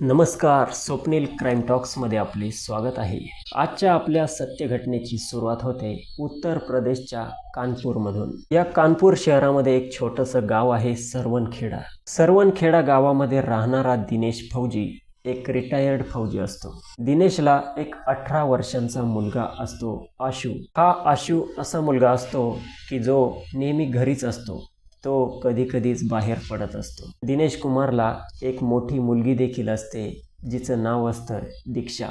नमस्कार स्वप्नील क्राईम टॉक्समध्ये आपले स्वागत आहे. आजच्या आपल्या सत्यघटनेची सुरुवात होते उत्तर प्रदेशच्या कानपूरमधून. या कानपूर शहरामध्ये एक छोटंसं गाव आहे सरवणखेडा. सरवणखेडा गावामध्ये राहणारा दिनेश फौजी एक रिटायर्ड फौजी असतो. दिनेशला एक अठरा वर्षांचा मुलगा असतो आशू. हा आशू असा मुलगा असतो की जो नेहमी घरीच असतो. तो कधीकधीच बाहेर पडत असतो. दिनेश कुमारला एक मोठी मुलगी देखील असते जिचं नाव असतं दीक्षा.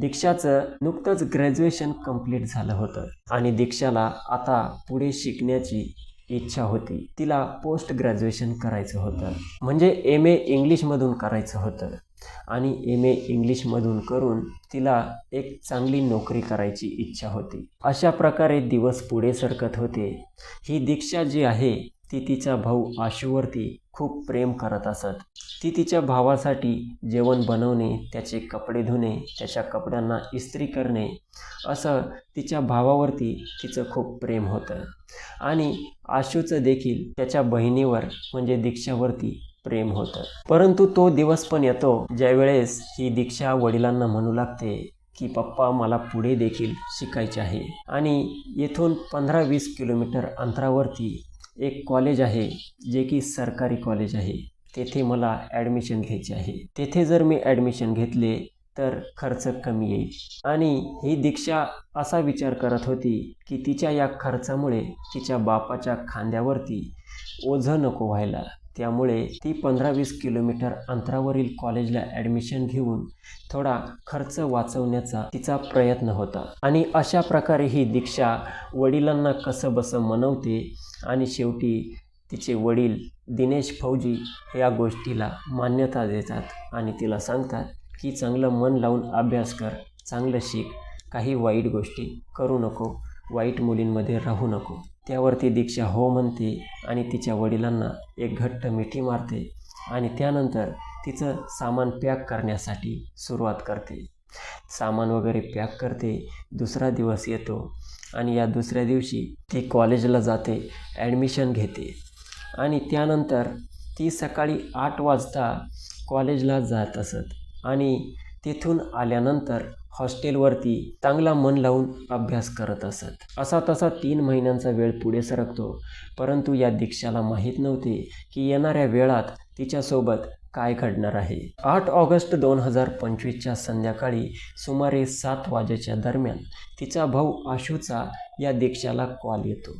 दीक्षाचं नुकतंच ग्रॅज्युएशन कंप्लीट झालं होतं आणि दीक्षाला आता पुढे शिकण्याची इच्छा होती. तिला पोस्ट ग्रॅज्युएशन करायचं होतं. म्हणजे एम ए इंग्लिशमधून करायचं होतं. आणि एम ए इंग्लिशमधून करून तिला एक चांगली नोकरी करायची इच्छा होती. अशा प्रकारे दिवस पुढे सरकत होते. ही दीक्षा जी आहे ती तिचा भाऊ आशूवरती खूप प्रेम करत असत. ती तिच्या भावासाठी जेवण बनवणे त्याचे कपडे धुणे त्याच्या कपड्यांना इस्त्री करणे असं तिच्या भावावरती तिचं खूप प्रेम होतं. आणि आशूचं देखील त्याच्या बहिणीवर म्हणजे दीक्षावरती प्रेम होतं. परंतु तो दिवस पण येतो ज्यावेळेस ही दीक्षा वडिलांना म्हणू लागते की पप्पा मला पुढे देखील शिकायचे आहे. आणि येथून पंधरा वीस किलोमीटर अंतरावरती एक कॉलेज आहे जे की सरकारी कॉलेज आहे. तेथे मला ॲडमिशन घ्यायचे आहे. तेथे जर मी ॲडमिशन घेतले तर खर्च कमी येईल. आणि ही दीक्षा असा विचार करत होती की तिच्या या खर्चामुळे तिच्या बापाच्या खांद्यावरती ओझं नको व्हायला. त्यामुळे ती पंधरा वीस किलोमीटर अंतरावरील कॉलेजला ॲडमिशन घेऊन थोडा खर्च वाचवण्याचा तिचा प्रयत्न होता. आणि अशा प्रकारे ही दीक्षा वडिलांना कसं बसं मनवते आणि शेवटी तिचे वडील दिनेश फौजी या गोष्टीला मान्यता देतात आणि तिला सांगतात की चांगलं मन लावून अभ्यास कर चांगलं शिक काही वाईट गोष्टी करू नको वाईट मुलींमध्ये राहू नको. त्यावरती दीक्षा हो म्हणते आणि तिच्या वडिलांना एक घट्ट मिठी मारते आणि त्यानंतर तिचं सामान पॅक करण्यासाठी सुरुवात करते. सामान वगैरे पॅक करते दुसरा दिवस येतो आणि या दुसऱ्या दिवशी ती कॉलेजला जाते ॲडमिशन घेते. आणि त्यानंतर ती सकाळी आठ वाजता कॉलेजला जात असत आणि तिथून आल्यानंतर हॉस्टेलवरती चांगला मन लावून अभ्यास करत असत. असा तसा तीन महिन्यांचा वेळ पुढे सरकतो. परंतु या दीक्षाला माहीत नव्हते की येणाऱ्या वेळात तिच्यासोबत काय घडणार आहे. आठ ऑगस्ट दोन हजार पंचवीसच्या संध्याकाळी सुमारे सात वाजेच्या दरम्यान तिचा भाऊ आशूचा या दीक्षाला कॉल येतो.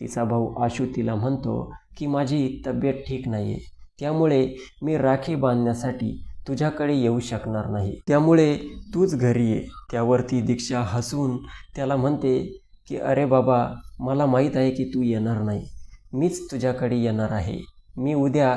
तिचा भाऊ आशू तिला म्हणतो की माझी तब्येत ठीक नाही आहे त्यामुळे मी राखी बांधण्यासाठी तुझ्याकडे येऊ शकणार नाही. त्यामुळे तूच घरी ये. त्यावरती दीक्षा हसून त्याला म्हणते की अरे बाबा मला माहीत आहे की तू येणार नाही. मीच तुझ्याकडे येणार आहे. मी उद्या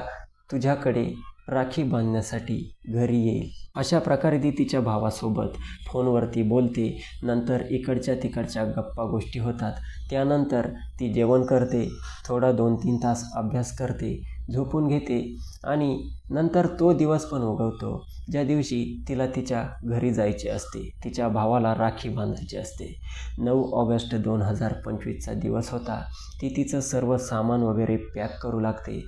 तुझ्याकडे राखी बांधण्यासाठी घरी येईल. अशा प्रकारे ती तिच्या भावासोबत फोनवरती बोलते. नंतर इकडच्या तिकडच्या गप्पा गोष्टी होतात. त्यानंतर ती जेवण करते. थोडा दोन तीन तास अभ्यास करते. झोपून घेते आणि नंतर तो दिवस पण उगवतो. ज्या दिवशी तिला तिच्या घरी जायचे असते तिच्या भावाला राखी बांधायची असते. नऊ ऑगस्ट दोन हजार पंचवीसचा दिवस होता. ती तिचं सर्व सामान वगैरे पॅक करू लागते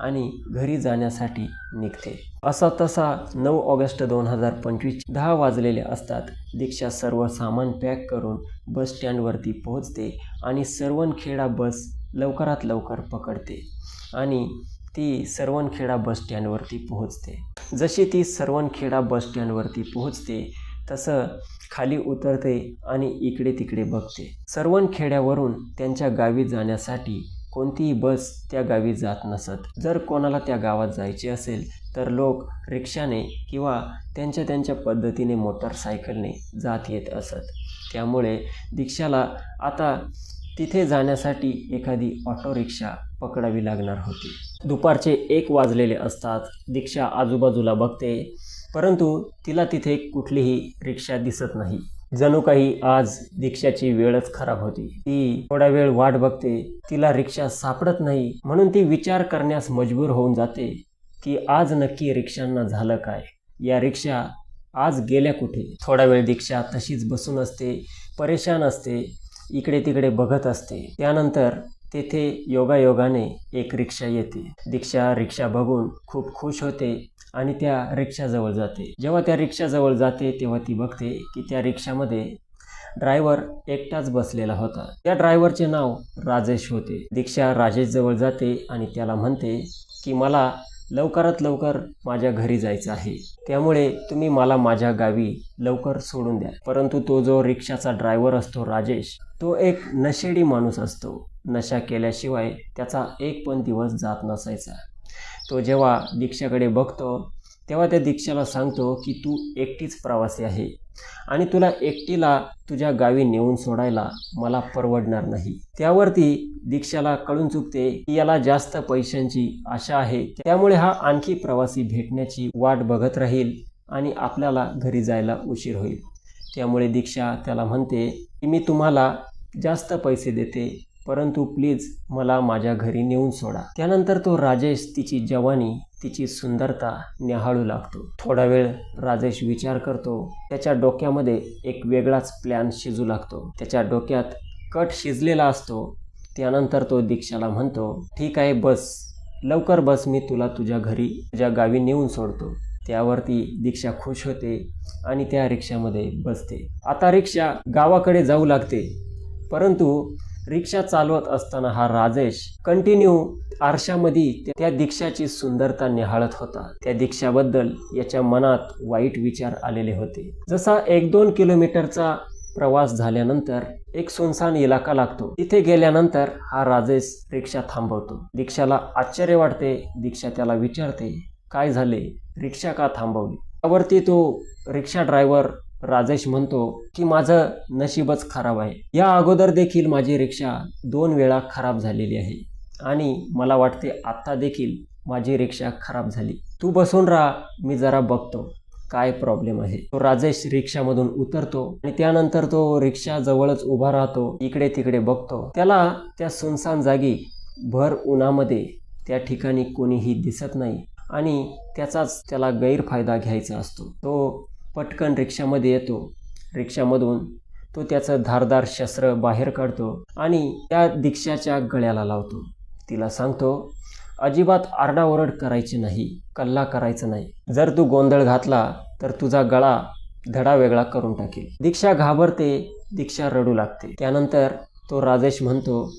आणि घरी जाण्यासाठी निघते. असा तसा नऊ ऑगस्ट दोन हजार पंचवीस दहा वाजलेले असतात. दीक्षा सर्व सामान पॅक करून बस स्टँडवरती पोहोचते आणि सर्वनखेडा बस लवकरात लवकर पकडते आणि ती सरवणखेडा बस स्टँडवरती पोहोचते. जशी ती सरवणखेडा बस स्टँडवरती पोहोचते तसं खाली उतरते आणि इकडे तिकडे बघते. सरवणखेड्यावरून त्यांच्या गावी जाण्यासाठी कोणतीही बस त्या गावी जात नसत. जर कोणाला त्या गावात जायचे असेल तर लोक रिक्षाने किंवा त्यांच्या त्यांच्या पद्धतीने मोटरसायकलने जात येत असत. त्यामुळे दीक्षाला आता तिथे जाण्यासाठी एखादी ऑटो रिक्षा पकडावी लागणार होती. दुपारचे एक वाजलेले असतात. दीक्षा आजूबाजूला बघते. परंतु तिला तिथे कुठलीही रिक्षा दिसत नाही. जणू काही आज दीक्षाची वेळच खराब होती. ती थोडा वेळ वाट बघते. तिला रिक्षा सापडत नाही. म्हणून ती विचार करण्यास मजबूर होऊन जाते की आज नक्की रिक्षांना झालं काय? या रिक्षा आज गेल्या कुठे? थोडा वेळ दीक्षा तशीच बसून असते. परेशान असते. इकडे तिकडे बघत असते. त्यानंतर तेथे योगायोगाने एक रिक्षा येते. दीक्षा रिक्षा बघून खूप खुश होते आणि त्या रिक्षाजवळ जाते. जेव्हा त्या रिक्षाजवळ जाते तेव्हा ती बघते की त्या रिक्षामध्ये ड्रायव्हर एकटाच बसलेला होता. त्या ड्रायव्हरचे नाव राजेश होते. दीक्षा राजेश जवळ जाते आणि त्याला म्हणते की मला लवकरात लवकर माझ्या घरी जायचं आहे. त्यामुळे तुम्ही मला माझ्या गावी लवकर सोडून द्या. परंतु तो जो रिक्षाचा ड्रायव्हर असतो राजेश तो एक नशेडी माणूस असतो. नशा केल्याशिवाय त्याचा एक पण दिवस जात नसायचा. तो जेव्हा दीक्षाकडे बघतो तेव्हा त्या दीक्षाला सांगतो की तू एकटीच प्रवासी आहे आणि तुला एकटीला तुझ्या गावी नेऊन सोडायला मला परवडणार नाही. त्यावरती दीक्षाला कळून चुकते की याला जास्त पैशांची आशा आहे. त्यामुळे हा आणखी प्रवासी भेटण्याची वाट बघत राहील आणि आपल्याला घरी जायला उशीर होईल. त्यामुळे दीक्षा त्याला म्हणते की मी तुम्हाला जास्त पैसे देते परंतु प्लीज मला माझ्या घरी नेऊन सोडा. त्यानंतर तो राजेश तिची जवानी तिची सुंदरता न्याहाळू लागतो. थोडा वेळ राजेश विचार करतो. त्याच्या डोक्यामध्ये एक वेगळाच प्लॅन शिजू लागतो. त्याच्या डोक्यात कट शिजलेला असतो. त्यानंतर तो दीक्षाला म्हणतो ठीक आहे बस. लवकर बस मी तुला तुझ्या घरी तुझ्या गावी नेऊन सोडतो. त्यावरती दीक्षा खुश होते आणि त्या रिक्षामध्ये बसते. आता रिक्षा गावाकडे जाऊ लागते. परंतु रिक्षा चालवत असताना हा राजेश कंटिन्यू आरशामध्ये त्या दीक्षाची सुंदरता निहाळत होता. त्या दीक्षाबद्दल याच्या मनात वाईट विचार आलेले होते. जसा एक दोन किलोमीटरचा प्रवास झाल्यानंतर एक सुनसान इलाका लागतो. तिथे गेल्यानंतर हा राजेश रिक्षा थांबवतो. दीक्षाला आश्चर्य वाटते. दीक्षा त्याला विचारते काय झाले? रिक्षा का थांबवली? त्यावरती तो रिक्षा ड्रायव्हर राजेश म्हणतो की माझं नशीबच खराब आहे. या अगोदर देखील माझी रिक्षा दोन वेळा खराब झालेली आहे. आणि मला वाटते आत्ता देखील माझी रिक्षा खराब झाली. तू बसून राहा मी जरा बघतो काय प्रॉब्लेम आहे. तो राजेश रिक्षामधून उतरतो आणि त्यानंतर तो रिक्षा जवळच उभा राहतो इकडे तिकडे बघतो. त्याला त्या सुनसान जागी भर उन्हामध्ये त्या ठिकाणी कोणीही दिसत नाही आणि त्याचाच त्याला गैरफायदा घ्यायचा असतो. तो पटकन रिक्षामध्ये येतो. रिक्षामधून तो त्याचं धारदार शस्त्र बाहेर काढतो आणि त्या दीक्षाच्या गळ्याला लावतो. तिला सांगतो अजिबात आरडाओरड करायची नाही कल्ला करायचं नाही. जर तू गोंधळ घातला तर तुझा गळा धडा वेगळा करून टाकेल. दीक्षा घाबरते दीक्षा रडू लागते. त्यानंतर तो राजेश म्हणतो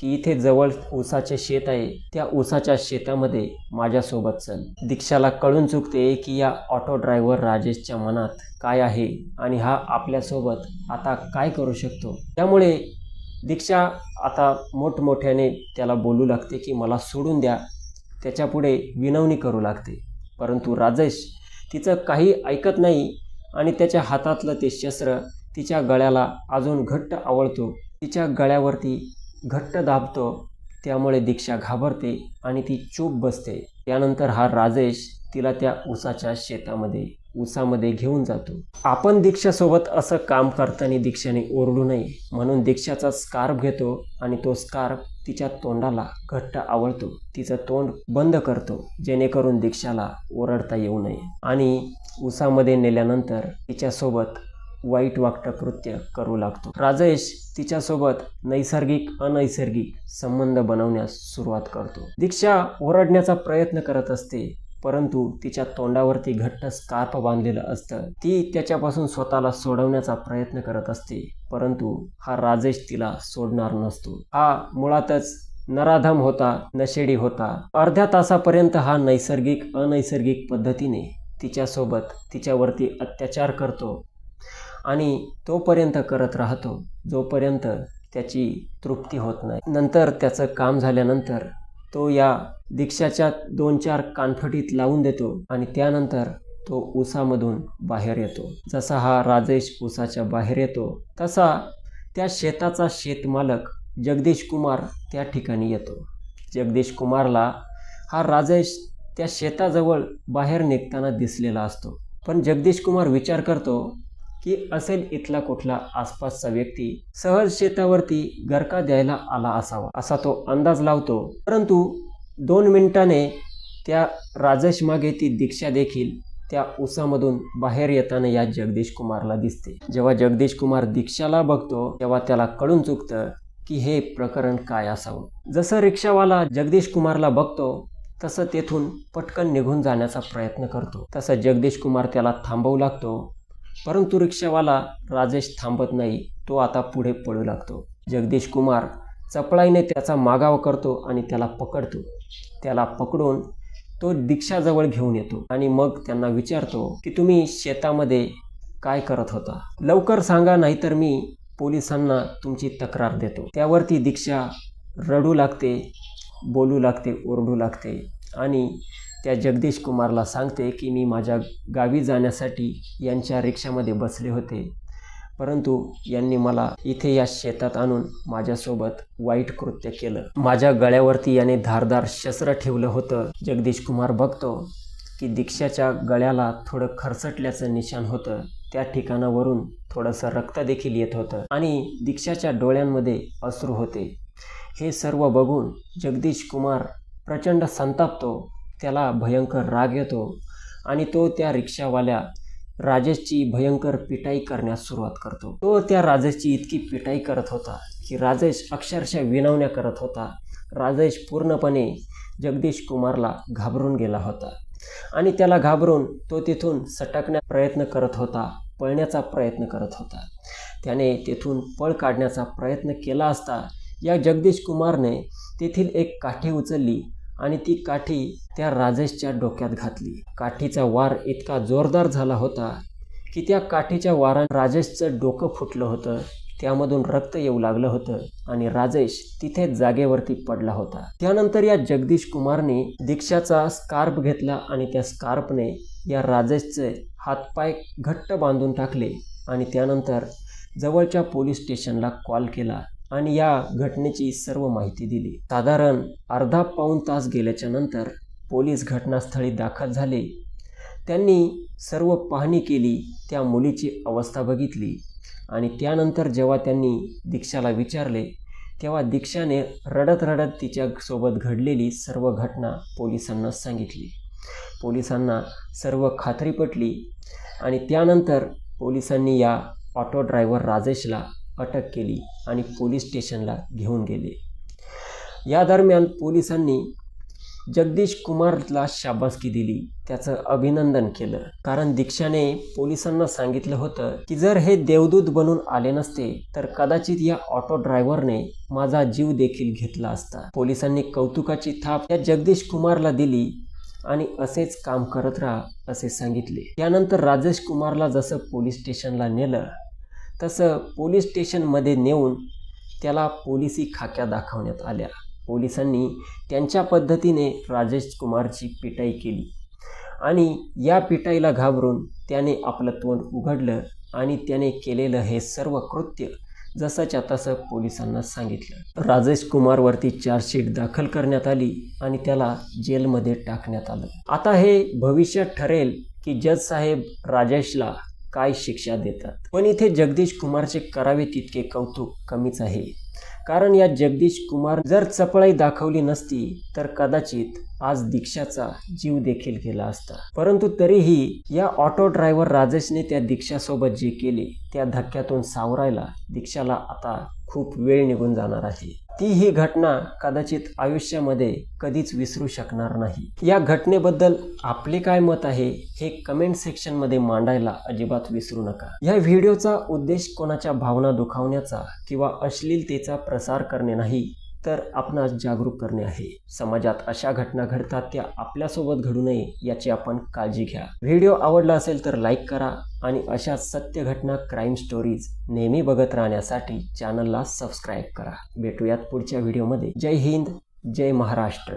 की इथे जवळ ऊसाचे शेत आहे त्या ऊसाच्या शेतामध्ये माझ्यासोबत चल. दीक्षाला कळून चुकते की या ऑटो ड्रायव्हर राजेशच्या मनात काय आहे आणि हा आपल्यासोबत आता काय करू शकतो. त्यामुळे दीक्षा आता मोठमोठ्याने त्याला बोलू लागते की मला सोडून द्या. त्याच्यापुढे विनवणी करू लागते. परंतु राजेश तिचं काही ऐकत नाही आणि त्याच्या हातातलं ते शस्त्र तिच्या गळ्याला अजून घट्ट आवळतो. तिच्या गळ्यावरती घट्ट दाबतो त्यामुळे दीक्षा घाबरते आणि ती चूप बसते. त्यानंतर हा राजेश तिला त्या ऊसाच्या शेतामध्ये ऊसामध्ये घेऊन जातो. आपण दीक्षासोबत असं काम करताना दीक्षाने ओरडू नये म्हणून दीक्षाचा स्कार्फ घेतो आणि तो स्कार्फ तिच्या तोंडाला घट्ट आवळतो. तिचं तोंड बंद करतो जेणेकरून दीक्षाला ओरडता येऊ नये. आणि ऊसामध्ये नेल्यानंतर तिच्यासोबत वाईट वाक्टकृत्य करू लागतो. राजेश तिच्यासोबत नैसर्गिक अनैसर्गिक संबंध बनवण्यास सुरुवात करतो. दीक्षा ओरडण्याचा प्रयत्न करत असते परंतु तिच्या तोंडावरती घट्ट स्कार्फ बांधलेलं असतं. ती त्याच्यापासून स्वतःला सोडवण्याचा प्रयत्न करत असते परंतु हा राजेश तिला सोडणार नसतो. हा मुळातच नराधम होता नशेडी होता. अर्ध्या तासापर्यंत हा नैसर्गिक अनैसर्गिक पद्धतीने तिच्यासोबत तिच्यावरती अत्याचार करतो. आणि तोपर्यंत करत राहतो जोपर्यंत त्याची तृप्ती होत नाही. नंतर त्याचं काम झाल्यानंतर तो या दीक्षाच्या दोन चार कानफटीत लावून देतो आणि त्यानंतर तो ऊसामधून बाहेर येतो. जसा हा राजेश ऊसाच्या बाहेर येतो तसा त्या शेताचा शेतमालक जगदीश कुमार त्या ठिकाणी येतो. जगदीश कुमारला हा राजेश त्या शेताजवळ बाहेर निघताना दिसलेला असतो. पण जगदीश कुमार विचार करतो की असेल इथला कुठला आसपासचा व्यक्ती सहज शेतावरती गरका द्यायला आला असावा असा तो अंदाज लावतो. परंतु दोन मिनिटाने त्या राजेश मागे ती दीक्षा देखील त्या उसामधून बाहेर येताना या जगदीश कुमारला दिसते. जेव्हा जगदीश कुमार दीक्षाला बघतो तेव्हा त्याला कळून चुकतं की हे प्रकरण काय असावं. जसं रिक्षावाला जगदीश कुमारला बघतो तसं तेथून पटकन निघून जाण्याचा प्रयत्न करतो. तसं जगदीश कुमार त्याला थांबवू लागतो परंतु रिक्षावाला राजेश थांबत नाही तो आता पुढे पळू लागतो. जगदीश कुमार चपळाईने त्याचा मागावा करतो आणि त्याला पकडतो. त्याला पकडून तो दीक्षाजवळ घेऊन येतो आणि मग त्यांना विचारतो की तुम्ही शेतामध्ये काय करत होता? लवकर सांगा नाहीतर मी पोलिसांना तुमची तक्रार देतो. त्यावरती दीक्षा रडू लागते बोलू लागते ओरडू लागते आणि त्या जगदीश कुमारला सांगते की मी माझ्या गावी जाण्यासाठी यांच्या रिक्षामध्ये बसले होते. परंतु यांनी मला इथे या शेतात आणून माझ्यासोबत वाईट कृत्य केलं. माझ्या गळ्यावरती याने धारदार शस्त्र ठेवलं होतं. जगदीश कुमार बघतो की दीक्षाच्या गळ्याला थोडं खरचटल्याचं निशाण होतं. त्या ठिकाणावरून थोडंसं रक्त देखील येत होतं आणि दीक्षाच्या डोळ्यांमध्ये अश्रू होते. हे सर्व बघून जगदीश कुमार प्रचंड संतापतो त्याला भयंकर राग येतो आणि तो त्या रिक्षावाल्या राजेशची भयंकर पिटाई करण्यास सुरुवात करतो. तो त्या राजेशची इतकी पिटाई करत होता की राजेश अक्षरशः विनवण्या करत होता. राजेश पूर्णपणे जगदीश कुमारला घाबरून गेला होता आणि त्याला घाबरून तो तिथून सटकण्या प्रयत्न करत होता पळण्याचा प्रयत्न करत होता. त्याने तेथून पळ काढण्याचा प्रयत्न केला असता या जगदीश कुमारने तेथील एक काठी उचलली आणि ती काठी त्या राजेशच्या डोक्यात घातली. काठीचा वार इतका जोरदार झाला होता की त्या काठीच्या वारानं राजेशचं डोकं फुटलं होतं. त्यामधून रक्त येऊ लागलं होतं आणि राजेश तिथे जागेवरती पडला होता. त्यानंतर या जगदीश कुमारने दीक्षाचा स्कार्प घेतला आणि त्या स्कार्पने या राजेशचे हातपाय घट्ट बांधून टाकले आणि त्यानंतर जवळच्या पोलीस स्टेशनला कॉल केला. आणि या घटनेची सर्व माहिती दिली. साधारण अर्धा पाऊण तास गेल्याच्यानंतर पोलीस घटनास्थळी दाखल झाले. त्यांनी सर्व पाहणी केली त्या मुलीची अवस्था बघितली आणि त्यानंतर जेव्हा त्यांनी दीक्षाला विचारले तेव्हा दीक्षाने रडत रडत तिच्यासोबत घडलेली सर्व घटना पोलिसांना सांगितली. पोलिसांना सर्व खात्री पटली आणि त्यानंतर पोलिसांनी या ऑटो ड्रायव्हर राजेशला अटक केली आणि पोलीस स्टेशनला घेऊन गेले. या दरम्यान पोलिसांनी जगदीश कुमारला शाबासकी दिली. त्याचं अभिनंदन केलं. कारण दीक्षाने पोलिसांना सांगितलं होतं की जर हे देवदूत बनून आले नसते तर कदाचित या ऑटो ड्रायव्हरने माझा जीव देखील घेतला असता. पोलिसांनी कौतुकाची थाप या जगदीश कुमारला दिली आणि असेच काम करत राहा असे सांगितले. त्यानंतर राजेश कुमारला जसं पोलीस स्टेशनला नेलं तसं पोलीस स्टेशनमध्ये नेऊन त्याला पोलिसी खाक्या दाखवण्यात आल्या. पोलिसांनी त्यांच्या पद्धतीने राजेश कुमारची पिटाई केली आणि या पिटाईला घाबरून त्याने आपलं तोंड उघडलं आणि त्याने केलेलं हे सर्व कृत्य जसंच्या तसं पोलिसांना सांगितलं. राजेश कुमारवरती चार्जशीट दाखल करण्यात आली आणि त्याला जेलमध्ये टाकण्यात आलं. आता हे भविष्य ठरेल की जज साहेब राजेशला काय शिक्षा देतात. पण इथे जगदीश कुमारचे करावे तितके कौतुक कमीच आहे. कारण या जगदीश कुमार जर चपळाई दाखवली नसती तर कदाचित आज दीक्षाचा जीव देखील गेला असता. परंतु तरीही या ऑटो ड्रायव्हर राजेशने त्या दीक्षासोबत जे केले त्या धक्क्यातून सावरायला दीक्षाला आता खूप वेळ निघून जाणार आहे. ती ही घटना कदाचित आयुष्यामध्ये कधीच विसरू शकणार नाही. या घटनेबद्दल आपले काय मत आहे हे कमेंट सेक्शनमध्ये मांडायला अजिबात विसरू नका. या व्हिडिओचा उद्देश कोणाच्या भावना दुखावण्याचा किंवा अश्लीलतेचा प्रसार करणे नाही तर आपणास जागरूक करणे आहे. समाजात अशा घटना घडतात त्या आपल्यासोबत घडू नये याची आपण काळजी घ्या. व्हिडिओ आवडला असेल तर लाईक करा आणि अशा सत्य घटना क्राईम स्टोरीज नेहमी बघत राहण्यासाठी चॅनलला सबस्क्राईब करा. भेटूयात पुढच्या व्हिडिओमध्ये. जय हिंद जय महाराष्ट्र.